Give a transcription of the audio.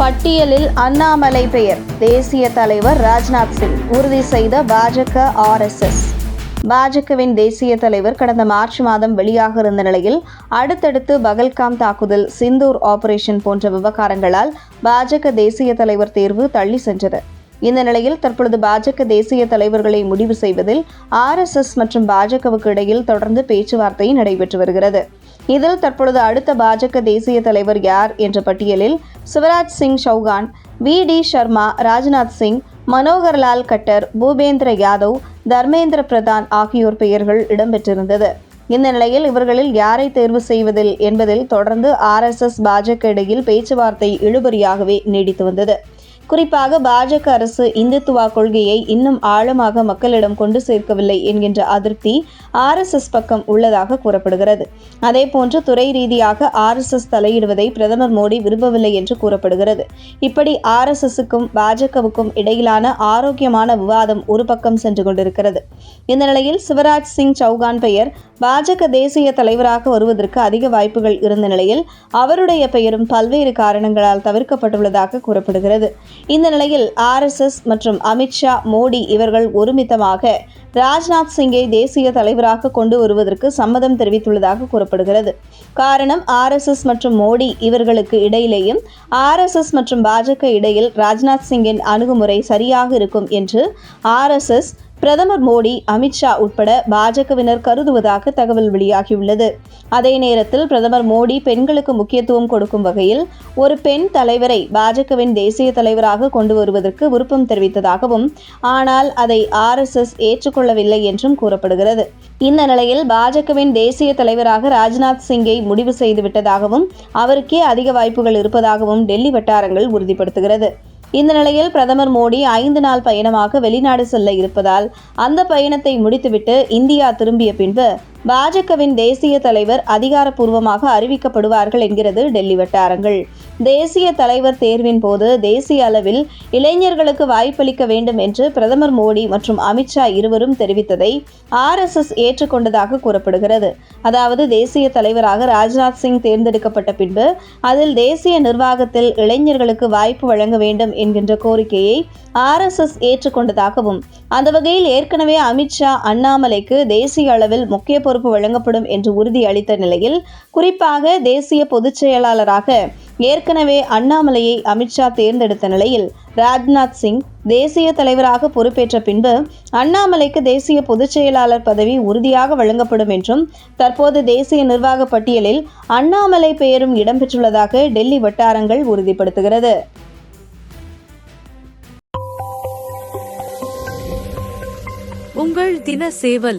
பட்டியலில் அண்ணாமலை பெயர். தேசிய தலைவர் ராஜ்நாத் சிங். உறுதி செய்த பாஜக ஆர்எஸ்எஸ். பாஜகவின் தேசிய தலைவர் கடந்த மார்ச் மாதம் வெளியாக இருந்த நிலையில் அடுத்தடுத்து பகல்காம் தாக்குதல் சிந்தூர் ஆபரேஷன் போன்ற விவகாரங்களால் பாஜக தேசிய தலைவர் தேர்வு தள்ளி சென்றது. இந்த நிலையில் தற்பொழுது பாஜக தேசிய தலைவர்களை முடிவு செய்வதில் ஆர்எஸ்எஸ் மற்றும் பாஜகவுக்கு இடையில் தொடர்ந்து பேச்சுவார்த்தை நடைபெற்று வருகிறது. இதில் தற்பொழுது அடுத்த பாஜக தேசிய தலைவர் யார் என்ற பட்டியலில் சிவராஜ் சிங் சௌகான் வி டி சர்மா ராஜ்நாத் சிங் மனோகர்லால் கட்டர் பூபேந்திர யாதவ் தர்மேந்திர பிரதான் ஆகியோர் பெயர்கள் இடம்பெற்றிருந்தது. இந்த நிலையில் இவர்களில் யாரை தேர்வு செய்வதில் என்பதில் தொடர்ந்து ஆர்எஸ்எஸ் பாஜக இடையில் பேச்சுவார்த்தை இழுபறியாகவே நீடித்து வந்தது. குறிப்பாக பாஜக அரசு இந்துத்துவா கொள்கையை இன்னும் ஆழமாக மக்களிடம் கொண்டு சேர்க்கவில்லை என்கின்ற அதிருப்தி ஆர்எஸ்எஸ் பக்கம் உள்ளதாக கூறப்படுகிறது. அதேபோன்று துறை ரீதியாக ஆர்எஸ்எஸ் தலையிடுவதை பிரதமர் மோடி விரும்பவில்லை என்று கூறப்படுகிறது. இப்படி ஆர்எஸ்எஸ்க்கும் பாஜகவுக்கும் இடையிலான ஆரோக்கியமான விவாதம் ஒரு பக்கம் சென்று கொண்டிருக்கிறது. இந்த நிலையில் சிவராஜ் சிங் சௌகான் பெயர் பாஜக தேசிய தலைவராக வருவதற்கு அதிக வாய்ப்புகள் இருந்த நிலையில் அவருடைய பெயரும் பல்வேறு காரணங்களால் தவிர்க்கப்பட்டுள்ளதாக கூறப்படுகிறது. இந்த நிலையில் ஆர்எஸ்எஸ் மற்றும் அமித்ஷா மோடி இவர்கள் ஒருமித்தமாக ராஜ்நாத் சிங்கை தேசிய தலைவராக கொண்டு வருவதற்கு சம்மதம் தெரிவித்துள்ளதாக கூறப்படுகிறது. காரணம் ஆர்எஸ்எஸ் மற்றும் மோடி இவர்களுக்கு இடையிலேயும் ஆர்எஸ்எஸ் மற்றும் பாஜக இடையில் ராஜ்நாத் சிங்கின் அணுகுமுறை சரியாக இருக்கும் என்று ஆர்எஸ்எஸ் பிரதமர் மோடி அமித்ஷா உட்பட பாஜகவினர் கருதுவதாக தகவல் வெளியாகியுள்ளது. அதே நேரத்தில் பிரதமர் மோடி பெண்களுக்கு முக்கியத்துவம் கொடுக்கும் வகையில் ஒரு பெண் தலைவரை பாஜகவின் தேசிய தலைவராக கொண்டு வருவதற்கு விருப்பம் தெரிவித்ததாகவும் ஆனால் அதை ஆர்எஸ்எஸ் ஏற்றுக்கொள்ளவில்லை என்றும் கூறப்படுகிறது. இந்த நிலையில் பாஜகவின் தேசிய தலைவராக ராஜ்நாத் சிங்கை முடிவு செய்துவிட்டதாகவும் அவருக்கே அதிக வாய்ப்புகள் இருப்பதாகவும் டெல்லி வட்டாரங்கள் உறுதிப்படுத்துகிறது. இந்த நிலையில் பிரதமர் மோடி ஐந்து நாள் பயணமாக வெளிநாடு செல்ல இருப்பதால் அந்த பயணத்தை முடித்துவிட்டு இந்தியா திரும்பிய பின்பு பாஜகவின் தேசிய தலைவர் அதிகாரப்பூர்வமாக அறிவிக்கப்படுவார்கள் என்கிறது டெல்லி வட்டாரங்கள். தேசிய தலைவர் தேர்வின் போது தேசிய அளவில் இளைஞர்களுக்கு வாய்ப்பளிக்க வேண்டும் என்று பிரதமர் மோடி மற்றும் அமித்ஷா இருவரும் தெரிவித்ததை ஆர்எஸ்எஸ் ஏற்றுக்கொண்டதாக கூறப்படுகிறது. அதாவது தேசிய தலைவராக ராஜ்நாத் சிங் தேர்ந்தெடுக்கப்பட்ட பின்பு அதில் தேசிய நிர்வாகத்தில் இளைஞர்களுக்கு வாய்ப்பு வழங்க வேண்டும் என்கின்ற கோரிக்கையை ஆர்எஸ்எஸ் ஏற்றுக்கொண்டதாகவும் அந்த வகையில் ஏற்கனவே அமித்ஷா அண்ணாமலைக்கு தேசிய அளவில் முக்கிய பொறுப்பு வழங்கப்படும் என்று உறுதி அளித்த நிலையில் குறிப்பாக தேசிய பொதுச் செயலாளராக ஏற்கனவே அண்ணாமலையை அமித்ஷா தேர்ந்தெடுத்த நிலையில் ராஜ்நாத் சிங் தேசிய தலைவராக பொறுப்பேற்ற பின்பு அண்ணாமலைக்கு தேசிய பொதுச் செயலாளர் பதவி உறுதியாக வழங்கப்படும் என்றும் தற்போது தேசிய நிர்வாக பட்டியலில் அண்ணாமலை பெயரும் இடம்பெற்றுள்ளதாக டெல்லி வட்டாரங்கள் உறுதிப்படுத்துகிறது. உங்கள் தின சேவல்